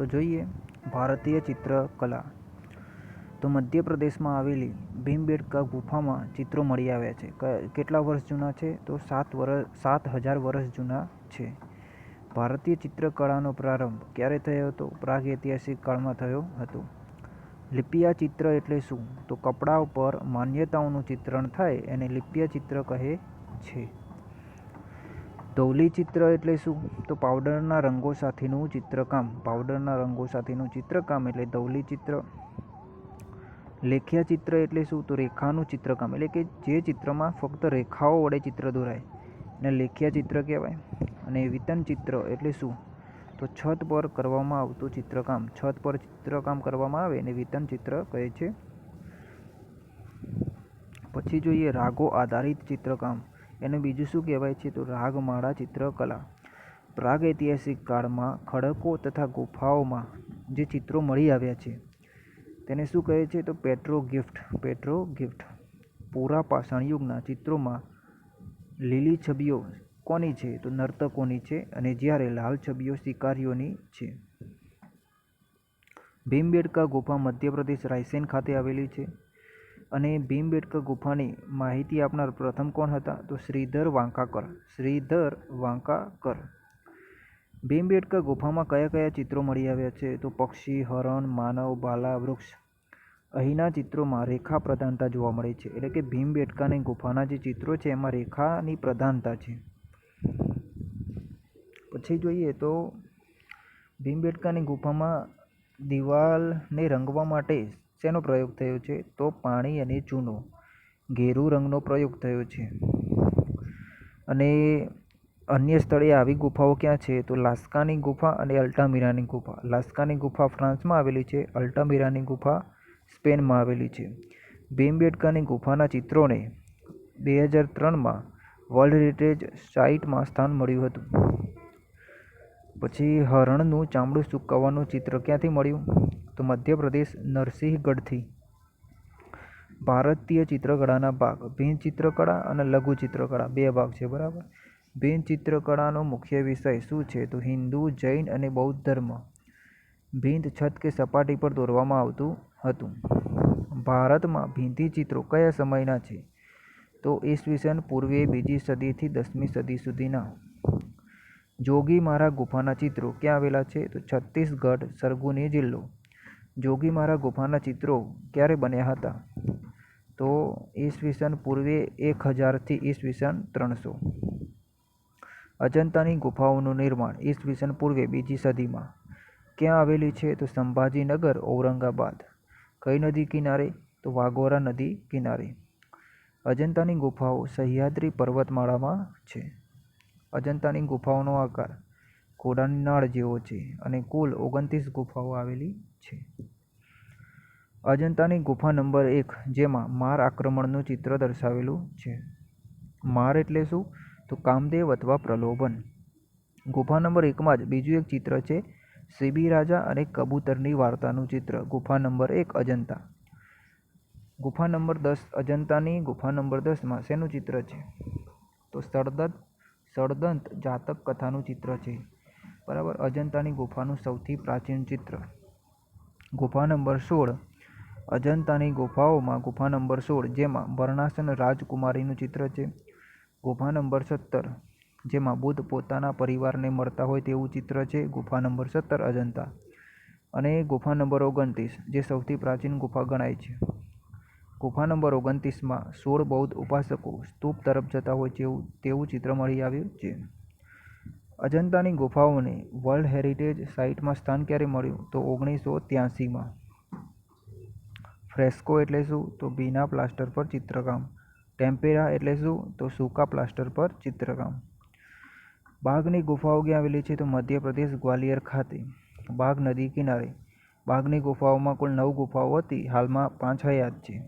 તો જોઈએ, ભારતીય ચિત્રકલા. તો મધ્યપ્રદેશમાં આવેલી ભીમબેડકા ગુફામાં ચિત્રો મળી આવ્યા છે. કેટલા વર્ષ જૂના છે? તો સાત વર્ષ સાત હજાર વર્ષ જૂના છે. ભારતીય ચિત્રકળાનો પ્રારંભ ક્યારે થયો હતો? પ્રાગૈતિહાસિક કાળમાં થયો હતો. લિપિયા ચિત્ર એટલે શું? તો કપડા ઉપર માન્યતાઓનું ચિત્રણ થાય, એને લિપિયા ચિત્ર કહે છે. ધૌલી ચિત્ર એટલે શું? તો પાવડરના રંગો સાથેનું ચિત્રકામ, પાવડરના રંગો સાથેનું ચિત્રકામ એટલે ધૌલી ચિત્ર. લેખ્યા ચિત્ર એટલે શું? તો રેખાનું ચિત્રકામ, એટલે કે જે ચિત્રમાં ફક્ત રેખાઓ વડે ચિત્ર દોરાય. એને લેખ્યા ચિત્ર કહેવાય. અને વિતન ચિત્ર એટલે શું? તો છત પર કરવામાં આવતું ચિત્રકામ, છત પર ચિત્રકામ કરવામાં આવે એને વિતન ચિત્ર કહે છે. પછી જોઈએ, રાગો આધારિત ચિત્રકામ. એને બીજું શું કહેવાય છે? તો રાગમાળા ચિત્રકલા. પ્રાગૈતિહાસિક કાળમાં ખડકો તથા ગુફાઓમાં જે ચિત્રો મળી આવ્યા છે, તેને શું કહે છે? તો પેટ્રો ગિફ્ટ. Petro gift. પૂરા પાષાણયુગના ચિત્રોમાં લીલી છબીઓ કોની છે? તો નર્તકોની છે અને જ્યારે લાલ છબીઓ શિકારીઓની છે. ભીમબેડકા ગુફા મધ્યપ્રદેશ રાયસેન ખાતે આવેલી છે. અને ભીમબેટકા ગુફાની માહિતી આપનાર પ્રથમ કોણ હતા? તો શ્રીધર વાંકાકર. શ્રીધર વાંકાકર. ભીમબેટકા ગુફામાં કયા કયા ચિત્રો મળી આવ્યા છે? તો પક્ષી, હરણ, માનવ, બાલા, વૃક્ષ. અહીંના ચિત્રોમાં રેખા પ્રધાનતા જોવા મળે છે. એટલે કે ભીમબેટકાની ગુફાના જે ચિત્રો છે, એમાં રેખાની પ્રધાનતા છે. પછી જોઈએ તો ભીમબેટકાની ગુફામાં દિવાલને રંગવા માટે શેનો પ્રયોગ થયો છે? તો પાણી અને ચૂનો, ઘેરું રંગનો પ્રયોગ થયો છે. અને અન્ય સ્થળે આવી ગુફાઓ ક્યાં છે? તો લાસ્કાની ગુફા અને અલ્ટામીરાની ગુફા. લાસ્કાની ગુફા ફ્રાન્સમાં આવેલી છે, અલ્ટામીરાની ગુફા સ્પેનમાં આવેલી છે. ભીમબેટકાની ગુફાના ચિત્રોને બે હજાર ત્રણમાં વર્લ્ડ હેરિટેજ સાઇટમાં સ્થાન મળ્યું હતું. પછી હરણનું ચામડું સૂકવવાનું ચિત્ર ક્યાંથી મળ્યું? તો મધ્યપ્રદેશ નરસિંહગઢથી. ભારતીય ચિત્રકળાના ભાગ. ભીન ચિત્રકળા અને લઘુ ચિત્રકળા. બે ભાગ છે, બરાબર? ભીન ચિત્રકળાનો મુખ્ય વિષય શું છે? તો હિન્દુ, જૈન અને બૌદ્ધ ધર્મ. ભીંત છત કે સપાટી પર દોરવામાં આવતું હતું. ભારતમાં ભીંતી ચિત્રો કયા સમયના છે? તો ઈસવીસન પૂર્વે બીજી સદીથી દસમી સદી સુધીના. જોગીમારા ગુફાના ચિત્રો ક્યાં આવેલા છે? તો છત્તીસગઢ, સરગુની જિલ્લો. જોગીમારા ગુફાના ચિત્રો ક્યારે બન્યા હતા? તો ઈસવીસન પૂર્વે એક હજારથી ઈસવીસન ત્રણસો. અજંતાની ગુફાઓનું નિર્માણ ઈસવીસન પૂર્વે બીજી સદીમાં. ક્યાં આવેલી છે તો સંભાજીનગર, ઔરંગાબાદ. કઈ નદી કિનારે? તો વાઘોરા નદી કિનારે. અજંતાની ગુફાઓ સહ્યાદ્રી પર્વતમાળામાં છે. અજંતાની ગુફાઓનો આકાર ઘોડાની નાળ જેવો છે અને કુલ ઓગણત્રીસ ગુફાઓ આવેલી છે. અજંતાની ગુફા નંબર એક, જેમાં માર આક્રમણનું ચિત્ર દર્શાવેલું છે. માર એટલે શું? તો કામદેવ અથવા પ્રલોભન. ગુફા નંબર એકમાં જ બીજું એક ચિત્ર છે, સીબી રાજા અને કબૂતરની વાર્તાનું ચિત્ર. ગુફા નંબર એક, અજંતા. ગુફા નંબર દસ, અજંતાની ગુફા નંબર દસમાં શેનું ચિત્ર છે? તો સળદંત સળદંત જાતક કથાનું ચિત્ર છે. બરાબર? અજંતાની ગુફાનું સૌથી પ્રાચીન ચિત્ર. ગુફા નંબર સોળ. અજંતાની ગુફાઓમાં ગુફા નંબર સોળ, જેમાં વર્ણાસન રાજકુમારીનું ચિત્ર છે. ગુફા નંબર સત્તર, જેમાં બુદ્ધ પોતાના પરિવારને મળતા હોય તેવું ચિત્ર છે. ગુફા નંબર સત્તર, અજંતા. અને ગુફા નંબર ઓગણત્રીસ, જે સૌથી પ્રાચીન ગુફા ગણાય છે. ગુફા નંબર ઓગણત્રીસમાં સોળ બૌદ્ધ ઉપાસકો સ્તૂપ તરફ જતા હોય જેવું, તેવું ચિત્ર મળી આવ્યું છે. અજંતાની ગુફાઓને વર્લ્ડ હેરિટેજ સાઇટમાં સ્થાન ક્યારે મળ્યું? તો ઓગણીસો ત્યાસીમાં. ફ્રેસ્કો એટલે શું? તો ભીના પ્લાસ્ટર પર ચિત્રકામ. ટેમ્પેરા એટલે શું? તો સૂકા પ્લાસ્ટર પર ચિત્રકામ. બાઘની ગુફાઓ ક્યાં આવેલી છે? તો મધ્યપ્રદેશ ગ્વાલિયર ખાતે. બાઘ નદી કિનારે. બાઘની ગુફાઓમાં કુલ નવ ગુફાઓ હતી. હાલમાં પાંચ હયાત છે.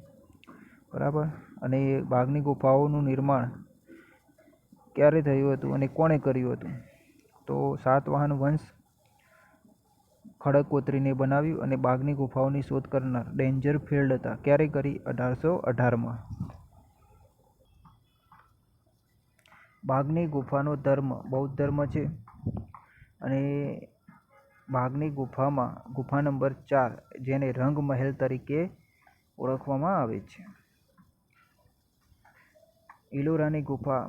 બરાબર? અને બાઘની ગુફાઓનું નિર્માણ ક્યારે થયું હતું? અને કોણે કર્યું હતું? તો સાતવાહન વંશ ખડકોતરીને બનાવ્યું અને બાઘની ગુફાઓની શોધ કરનાર ડેન્જર ફિલ્ડ હતા. ક્યારે કરી? અઢારસો અઢારમાં. બાઘની ગુફાનો ધર્મ બૌદ્ધ ધર્મ છે અને બાઘની ગુફામાં ગુફા નંબર ચાર, જેને રંગ મહેલ તરીકે ઓળખવામાં આવે છે. ઇલોરાની ગુફા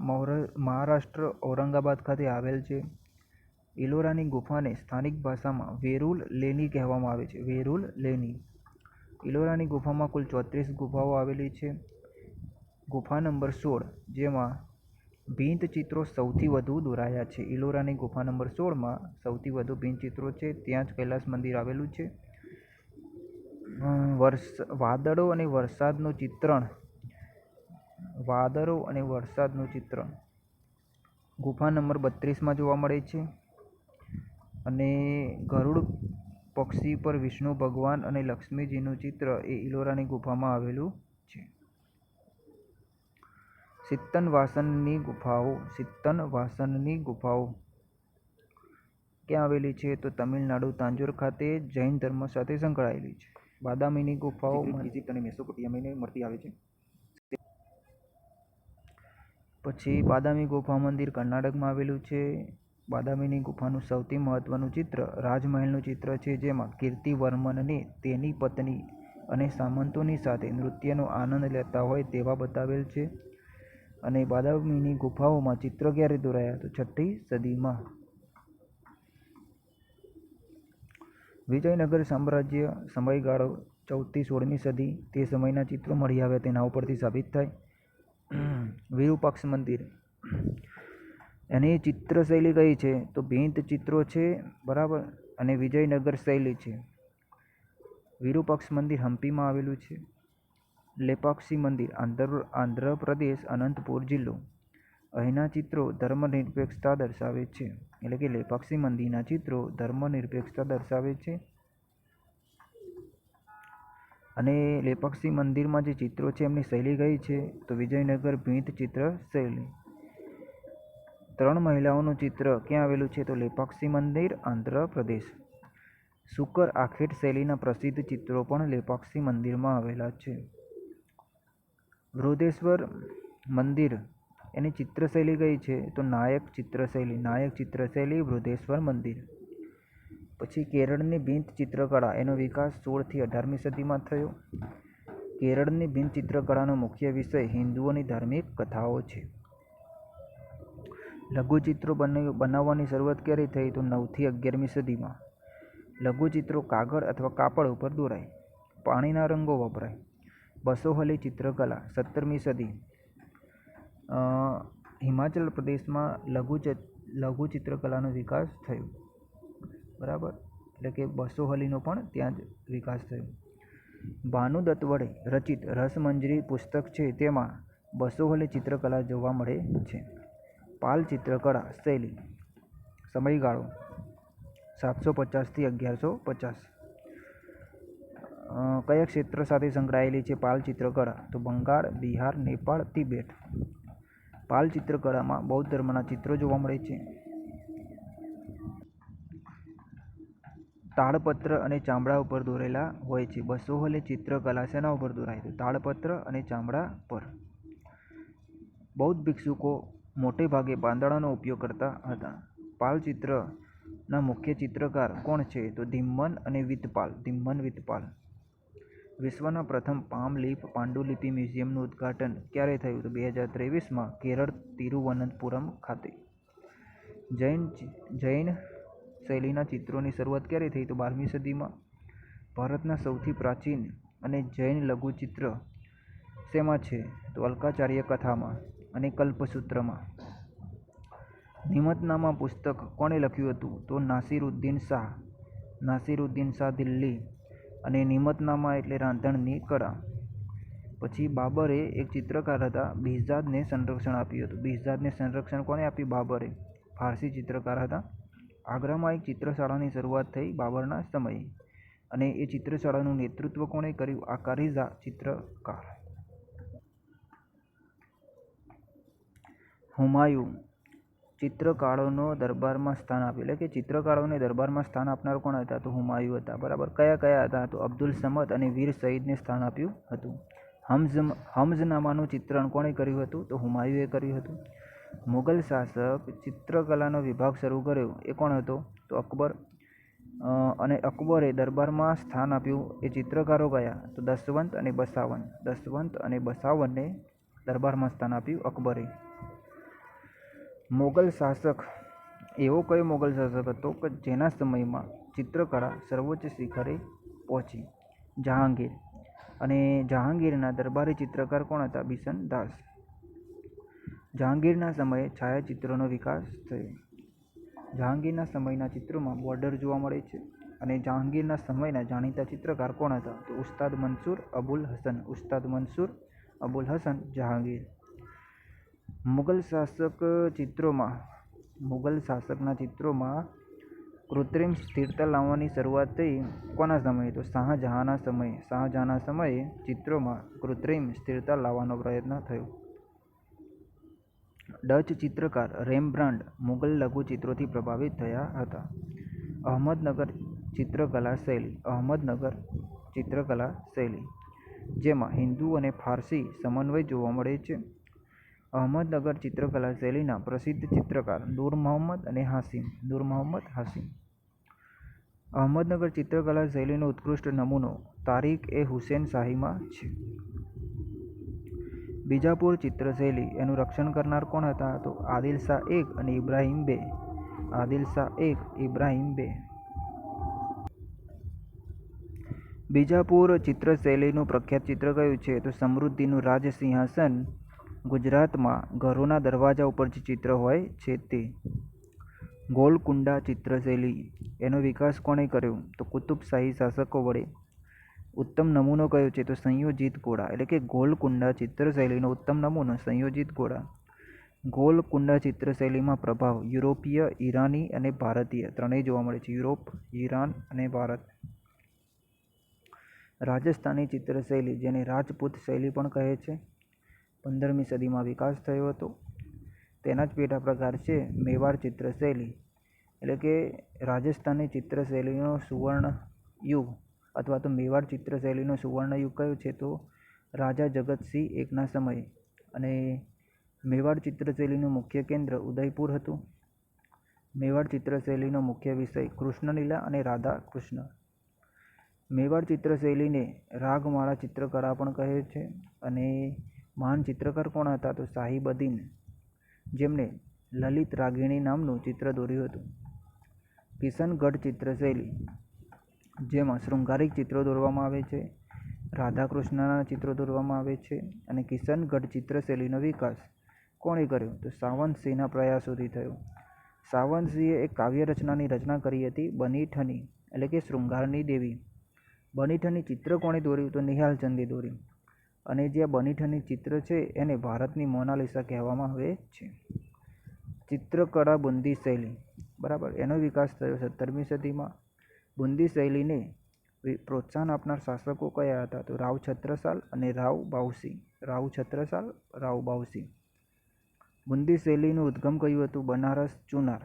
મહારાષ્ટ્ર, ઔરંગાબાદ ખાતે આવેલ છે. ઇલોરાની ગુફાને સ્થાનિક ભાષામાં વેરુલ લેની કહેવામાં આવે છે. વેરુલ લેની. ઇલોરાની ગુફામાં કુલ ચોત્રીસ ગુફાઓ આવેલી છે. ગુફા નંબર સોળ, જેમાં ભીંત ચિત્રો સૌથી વધુ દોરાયા છે. ઇલોરાની ગુફા નંબર સોળમાં સૌથી વધુ ભીંત ચિત્રો છે. ત્યાં જ કૈલાસ મંદિર આવેલું છે. વર્ષ, વાદળો અને વરસાદનું ચિત્રણ. વાદળો અને વરસાદનું ચિત્રણ. ગુફા નંબર બત્રીસમાં જોવા મળે છે. અને ગરુડ પક્ષી પર વિષ્ણુ ભગવાન અને લક્ષ્મીજીનું ચિત્ર એ ઇલોરાની ગુફામાં આવેલું છે. સિત્તન વાસનની ગુફાઓ સિત્તન વાસનની ગુફાઓ. ક્યાં આવેલી છે? તો તમિલનાડુ તાંજોર ખાતે જૈન ધર્મ સાથે સંકળાયેલી છે. બાદામીની ગુફાઓ ઇજિપ્ત અને મેસોપોટેમિયામાં મળતી આવે છે. પછી બાદામી ગુફા મંદિર કર્ણાટકમાં આવેલું છે. બાદામીની ગુફાનું સૌથી મહત્ત્વનું ચિત્ર રાજમહેલનું ચિત્ર છે, જેમાં કીર્તિવર્મનને તેની પત્ની અને સામંતોની સાથે નૃત્યનો આનંદ લેતા હોય તેવા બતાવેલ છે. અને બાદામીની ગુફાઓમાં ચિત્ર ક્યારે દોરાયા? તો છઠ્ઠી સદીમાં. વિજયનગર સામ્રાજ્ય સમયગાળો ચૌદથી સોળમી સદી તે સમયના ચિત્રો મળી આવ્યા તેના ઉપરથી સાબિત થાય. વિરૂપાક્ષ મંદિર. એની ચિત્ર શૈલી કઈ છે? તો ભીંત ચિત્રો છે, બરાબર? અને વિજયનગર શૈલી છે. વિરૂપાક્ષ મંદિર હમ્પીમાં આવેલું છે. લેપાક્ષી મંદિર આંધ્ર, આંધ્રપ્રદેશ, અનંતપુર જિલ્લો. અહીંના ચિત્રો ધર્મનિરપેક્ષતા દર્શાવે છે. એટલે કે લેપાક્ષી મંદિરના ચિત્રો ધર્મનિરપેક્ષતા દર્શાવે છે. અને લેપાક્ષી મંદિરમાં જે ચિત્રો છે, એમની શૈલી કઈ છે? તો વિજયનગર ભીંત ચિત્ર શૈલી. ત્રણ મહિલાઓનું ચિત્ર ક્યાં આવેલું છે તો લેપાક્ષી મંદિર, આંધ્રપ્રદેશ. શુકર આખેટ શૈલીના પ્રસિદ્ધ ચિત્રો પણ લેપાક્ષી મંદિરમાં આવેલા છે. વૃદેશ્વર મંદિર, એની ચિત્રશૈલી કઈ છે? તો નાયક ચિત્રશૈલી નાયક ચિત્રશૈલી વૃદેશ્વર મંદિર. પછી કેરળની ભીંત ચિત્રકળા, એનો વિકાસ સોળથી અઢારમી સદીમાં થયો. કેરળની ભીંત ચિત્રકળાનો મુખ્ય વિષય હિન્દુઓની ધાર્મિક કથાઓ છે. લઘુચિત્રો બને, બનાવવાની શરૂઆત ક્યારે થઈ? તો નવથી અગિયારમી સદીમાં. લઘુચિત્રો કાગળ અથવા કાપડ ઉપર દોરાય. પાણીના રંગો વપરાય. બસોહલી ચિત્રકલા, સત્તરમી સદી. હિમાચલ પ્રદેશમાં લઘુ લઘુ ચિત્રકલાનો વિકાસ થયો. બરાબર? એટલે કે બસોહલીનો પણ ત્યાં જ વિકાસ થયો. ભાનુદત્ત વડે રચિત રસમંજરી પુસ્તક છે તેમાં બસોહલી ચિત્રકલા જોવા મળે છે. પાલ ચિત્રકળા શૈલી. સમયગાળો સાતસો પચાસથી અગિયારસો પચાસ. કયા ક્ષેત્ર સાથે સંકળાયેલી છે પાલ ચિત્રકળા? તો બંગાળ, બિહાર, નેપાળ, તિબેટ. પાલ ચિત્રકળામાં બૌદ્ધ ધર્મના ચિત્રો જોવા મળે છે. તાડપત્ર અને ચામડા ઉપર દોરેલા હોય છે. બસોહલે ચિત્રકલા શેના ઉપર દોરાય? તો તાડપત્ર અને ચામડા પર. બૌદ્ધ ભિક્ષુકો મોટે ભાગે પાંદડાનો ઉપયોગ કરતા હતા. પાલ ચિત્રના મુખ્ય ચિત્રકાર કોણ છે? તો ધીમ્મન અને વિતપાલ. ધીમ્મન, વિતપાલ. વિશ્વના પ્રથમ પામ લીફ પાંડુલિપિ મ્યુઝિયમનું ઉદ્ઘાટન ક્યારે થયું? તો બે હજાર ત્રેવીસમાં કેરળ તિરુવનંતપુરમ ખાતે. જૈન જૈન શૈલીના ચિત્રોની શરૂઆત ક્યારે થઈ? તો બારમી સદીમાં. ભારતના સૌથી પ્રાચીન અને જૈન લઘુચિત્ર શેમાં છે? તો અલ્કાચાર્ય કથામાં. અને કલ્પસૂત્રમાં. નિમતનામા પુસ્તક કોણે લખ્યું હતું? તો નાસિરુદ્દીન શાહ. નાસિરુદ્દીન શાહ દિલ્હી અને નિમતનામા એટલે રાંધણની કળા. પછી બાબરે એક ચિત્રકાર હતા બિહઝાદને સંરક્ષણ આપ્યું હતું. બિહઝાદને સંરક્ષણ કોણે આપ્યું? બાબરે. ફારસી ચિત્રકાર હતા. આગ્રામાં એક ચિત્રશાળાની શરૂઆત થઈ બાબરના સમયે અને એ ચિત્રશાળાનું નેતૃત્વ કોણે કર્યું? આ કારીઝા ચિત્રકાર. હુમાયું ચિત્રકારોનો દરબારમાં સ્થાન આપ્યું. એટલે કે ચિત્રકારોને દરબારમાં સ્થાન આપનાર કોણ હતા? તો હુમાયું હતા. બરાબર? કયા કયા હતા? તો અબ્દુલ સમદ અને વીર સઈદને સ્થાન આપ્યું હતું. હમ્ઝ હમ્ઝનામાનું ચિત્રણ કોણે કર્યું હતું? તો હુમાયુએ કર્યું હતું. મુગલ શાસક ચિત્રકલાનો વિભાગ શરૂ કર્યો. એ કોણ હતો? તો અકબર. અને અકબરે દરબારમાં સ્થાન આપ્યું. એ ચિત્રકારો ગયા તો દસવંત અને બસાવન દસવંત અને બસાવનને દરબારમાં સ્થાન આપ્યું અકબરે. મોગલ શાસક, એવો કયો મોગલ શાસક હતો કે જેના સમયમાં ચિત્રકળા સર્વોચ્ચ શિખરે પહોંચી? જહાંગીર. અને જહાંગીરના દરબારી ચિત્રકાર કોણ હતા? બિશન દાસ. જહાંગીરના સમયે છાયાચિત્રનો વિકાસ થયો. જહાંગીરના સમયના ચિત્રોમાં બોર્ડર જોવા મળે છે અને જહાંગીરના સમયના જાણીતા ચિત્રકાર કોણ હતા? તો ઉસ્તાદ મન્સૂર અબુલ હસન. ઉસ્તાદ મન્સૂર અબુલ હસન જહાંગીર. મુગલ શાસક ચિત્રોમાં, મુગલ શાસકના ચિત્રોમાં કૃત્રિમ સ્થિરતા લાવવાની શરૂઆત થઈ. કોના સમયે? તો શાહજહાંના સમયે. શાહજહાંના સમયે ચિત્રોમાં કૃત્રિમ સ્થિરતા લાવવાનો પ્રયત્ન થયો. ડચ ચિત્રકાર રેમ્બ્રાન્ડ મુગલ લઘુચિત્રોથી પ્રભાવિત થયા હતા. અહમદનગર ચિત્રકલા શૈલી. અહમદનગર ચિત્રકલા શૈલી, જેમાં હિન્દુ અને ફારસી સમન્વય જોવા મળે છે. અહમદનગર ચિત્રકલા શૈલીના પ્રસિદ્ધ ચિત્રકાર નૂર મોહમ્મદ અને હાસિમ નૂર મોહમ્મદ, હાસિમ. અહમદનગર ચિત્રકલા શૈલીનો ઉત્કૃષ્ટ નમૂનો તારીખ એ હુસેન શાહીમાં છે. બીજાપુર ચિત્રશૈલી એનું રક્ષણ કરનાર કોણ હતા તો આદિલ શાહ એક અને ઇબ્રાહિમ બે. આદિલ શાહ એક, ઇબ્રાહિમ બે. બીજાપુર ચિત્રશૈલીનું પ્રખ્યાત ચિત્ર કયું છે તો સમૃદ્ધિનું રાજ સિંહાસન ગુજરાતમાં ઘરોના દરવાજા ઉપર જે ચિત્ર હોય છે તે ગોલકુંડા ચિત્રશૈલી, એનો વિકાસ કોણે કર્યો? તો કુતુબશાહી શાસકો વડે ઉત્તમ નમૂનો કયો છે? તો સંયોજિત ઘોડા એટલે કે ગોલકુંડા ચિત્રશૈલીનો ઉત્તમ નમૂનો, સંયોજિત ઘોડા ગોલકુંડા ચિત્રશૈલીમાં પ્રભાવ યુરોપીય, ઈરાની અને ભારતીય, ત્રણેય જોવા મળે છે. યુરોપ, ઈરાન અને ભારત. રાજસ્થાની ચિત્રશૈલી, જેને રાજપૂત શૈલી પણ કહે છે. પંદરમી સદીમાં વિકાસ થયો હતો. તેના જ પેટા પ્રકાર છે મેવાડ ચિત્રશૈલી. એટલે કે રાજસ્થાની ચિત્રશૈલીનો સુવર્ણ યુગ અથવા તો મેવાડ ચિત્રશૈલીનો સુવર્ણ યુગ કયો છે તો રાજા જગતસિંહ એકના સમયે. અને મેવાડ ચિત્રશૈલીનું મુખ્ય કેન્દ્ર ઉદયપુર હતું. મેવાડ ચિત્રશૈલીનો મુખ્ય વિષય કૃષ્ણલીલા અને રાધા કૃષ્ણ. મેવાડ ચિત્રશૈલીને રાગમાળા ચિત્રકળા પણ કહે છે અને મહાન ચિત્રકાર કોણ હતા તો સાહિબદીન જેમણે લલિત રાગિણી નામનું ચિત્ર દોર્યું હતું. કિશનગઢ ચિત્રશૈલી, જેમાં શૃંગારિક ચિત્રો દોરવામાં આવે છે રાધા કૃષ્ણના ચિત્રો દોરવામાં આવે છે અને કિશનગઢ ચિત્રશૈલીનો વિકાસ કોણે કર્યો તો સાવંતસિંહના પ્રયાસોથી થયો. સાવંતસિંહે એક કાવ્ય રચનાની રચના કરી હતી, બનીઠની, એટલે કે શૃંગારની દેવી. બનીઠની ચિત્ર કોણે દોર્યું તો નિહાલચંદે દોર્યું અને જે બનીઠની ચિત્ર છે એને ભારતની મોનાલિસા કહેવામાં આવે છે. ચિત્રકળા બુંદી શૈલી. બરાબર? એનો વિકાસ થયો સત્તરમી સદીમાં. બુંદી શૈલીને પ્રોત્સાહન આપનાર શાસકો કયા હતા? તો રાવ છત્રસાલ અને રાવ બાવસી રાવ છત્રસાલ, રાવ બાવસી બુંદી શૈલીનું ઉદ્ગમ કયું હતું? બનારસ ચુનાર.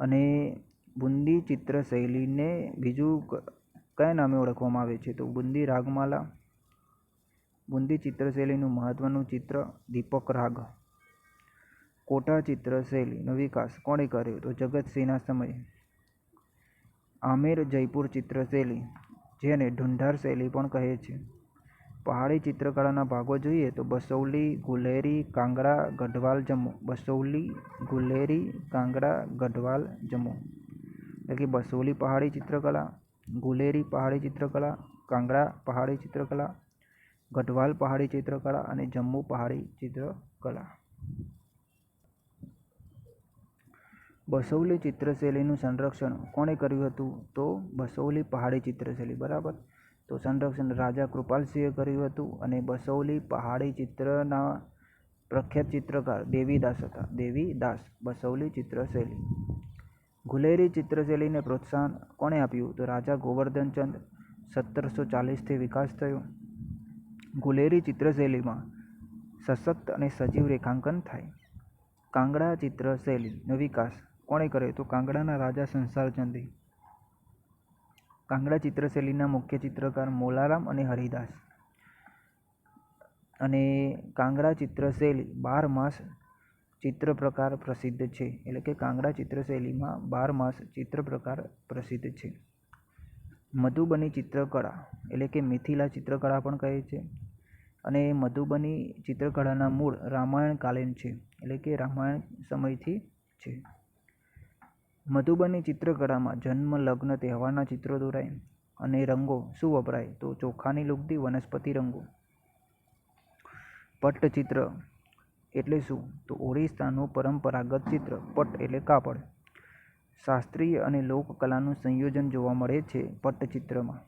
અને બુંદી ચિત્ર શૈલીને બીજું કયા નામે ઓળખવામાં આવે છે? તો બુંદી રાગમાલા, બુંદી ચિત્રશૈલીનું મહત્ત્વનું ચિત્ર, દીપક રાગ. કોટા ચિત્રશૈલીનો વિકાસ કોણે કર્યો? તો જગતસિંહના સમયે. આમેર જયપુર ચિત્રશૈલી, જેને ઢુંઢાર શૈલી પણ કહે છે. પહાડી ચિત્રકળાના ભાગો જોઈએ તો બસૌલી, ગુલેરી કાંગડા ગઢવાલ જમ્મુ. બસૌલી, ગુલેરી કાંગડા ગઢવાલ જમ્મુ. એટલે કે બસોલી પહાડી ચિત્રકલા ગુલેરી પહાડી ચિત્રકલા, કાંગડા પહાડી ચિત્રકલા, ગઢવાલ પહાડી ચિત્રકળા અને જમ્મુ પહાડી ચિત્રકલા. બસૌલી ચિત્રશૈલીનું સંરક્ષણ કોણે કર્યું હતું? તો બસૌલી પહાડી ચિત્રશૈલી, બરાબર? તો સંરક્ષણ રાજા કૃપાલસિંહે કર્યું હતું અને બસૌલી પહાડી ચિત્રના પ્રખ્યાત ચિત્રકાર દેવીદાસ હતા. દેવીદાસ, બસૌલી ચિત્રશૈલી. ગુલેરી ચિત્રશૈલીને પ્રોત્સાહન કોણે આપ્યું? તો રાજા ગોવર્ધનચંદ સત્તરસો ચાલીસથી વિકાસ થયો. ગુલેરી ચિત્રશૈલીમાં સશક્ત અને સજીવ રેખાંકન થાય. કાંગડા ચિત્રશૈલીનો વિકાસ કોણે કર્યો? તો કાંગડાના રાજા સંસારચંદે કાંગડા ચિત્રશૈલીના મુખ્ય ચિત્રકાર મોલારામ અને હરિદાસ. અને કાંગડા ચિત્રશૈલી બાર માસ ચિત્ર પ્રકાર પ્રસિદ્ધ છે. એટલે કે કાંગડા ચિત્રશૈલીમાં બાર માસ ચિત્ર પ્રકાર પ્રસિદ્ધ છે. મધુબની ચિત્રકળા, એટલે કે મિથિલા ચિત્રકળા પણ કહે છે. અને મધુબની ચિત્રકળાના મૂળ રામાયણ કાલીન છે, એટલે કે રામાયણ સમયથી છે. મધુબની ચિત્રકળામાં જન્મ, લગ્ન, તહેવારના ચિત્રો દોરાય અને રંગો શું વપરાય? તો ચોખાની લુગદી, વનસ્પતિ રંગો. પટ્ટચિત્ર એટલે શું? તો ઓરિસ્સાનું પરંપરાગત ચિત્ર પટ એટલે કાપડ. શાસ્ત્રીય અને લોકકલાનું સંયોજન જોવા મળે છે પટ્ટચિત્રમાં.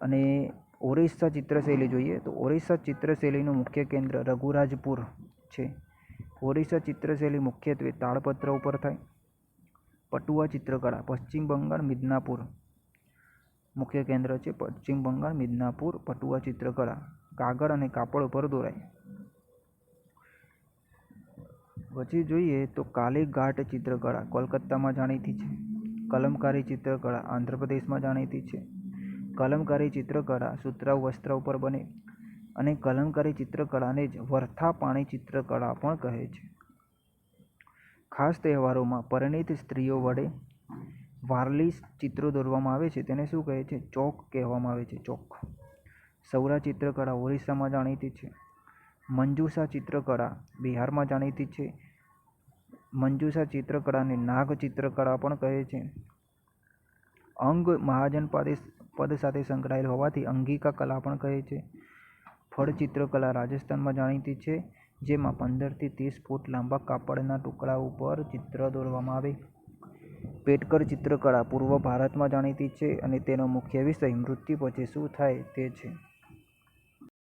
અને ઓરિસ્સા ચિત્રશૈલી જોઈએ તો ઓરિસ્સા ચિત્રશૈલીનું મુખ્ય કેન્દ્ર રઘુરાજપુર છે. ઓરિસ્સા ચિત્રશૈલી મુખ્યત્વે તાળપત્ર ઉપર થાય. પટુઆ ચિત્રકળા, પશ્ચિમ બંગાળ, મિદનાપુર. મુખ્ય કેન્દ્ર છે પશ્ચિમ બંગાળ, મિદનાપુર, પટુઆ ચિત્રકળા. કાગળ અને કાપડ ઉપર દોરાય. પછી જોઈએ તો કાલીઘાટ ચિત્રકળા કોલકાતામાં જાણીતી છે. કલમકારી ચિત્રકળા આંધ્રપ્રદેશમાં જાણીતી છે. કલમકારી ચિત્રકળા સુતરાઉ વસ્ત્ર ઉપર બને અને કલમકારી ચિત્રકળાને જ વરથાપાણી ચિત્રકળા પણ કહે છે. ખાસ તહેવારોમાં પરિણીત સ્ત્રીઓ વડે વારલી ચિત્રો દોરવામાં આવે છે. તેને શું કહે છે? ચોક કહેવામાં આવે છે. ચોક. સૌરા ચિત્રકળા ઓરિસ્સામાં જાણીતી છે. મંજુસા ચિત્રકળા બિહારમાં જાણીતી છે. મંજુસા ચિત્રકળાને નાગ ચિત્રકળા પણ કહે છે. અંગ મહાજન પદ સાથે સંકળાયેલ હોવાથી અંગિકા કલા પણ કહે છે. ફળ ચિત્રકલા રાજસ્થાનમાં જાણીતી છે, જેમાં પંદરથી ત્રીસ ફૂટ લાંબા કાપડના ટુકડા ઉપર ચિત્ર દોરવામાં આવે. પેટકર ચિત્રકળા પૂર્વ ભારતમાં જાણીતી છે અને તેનો મુખ્ય વિષય મૃત્યુ પછી શું થાય તે છે.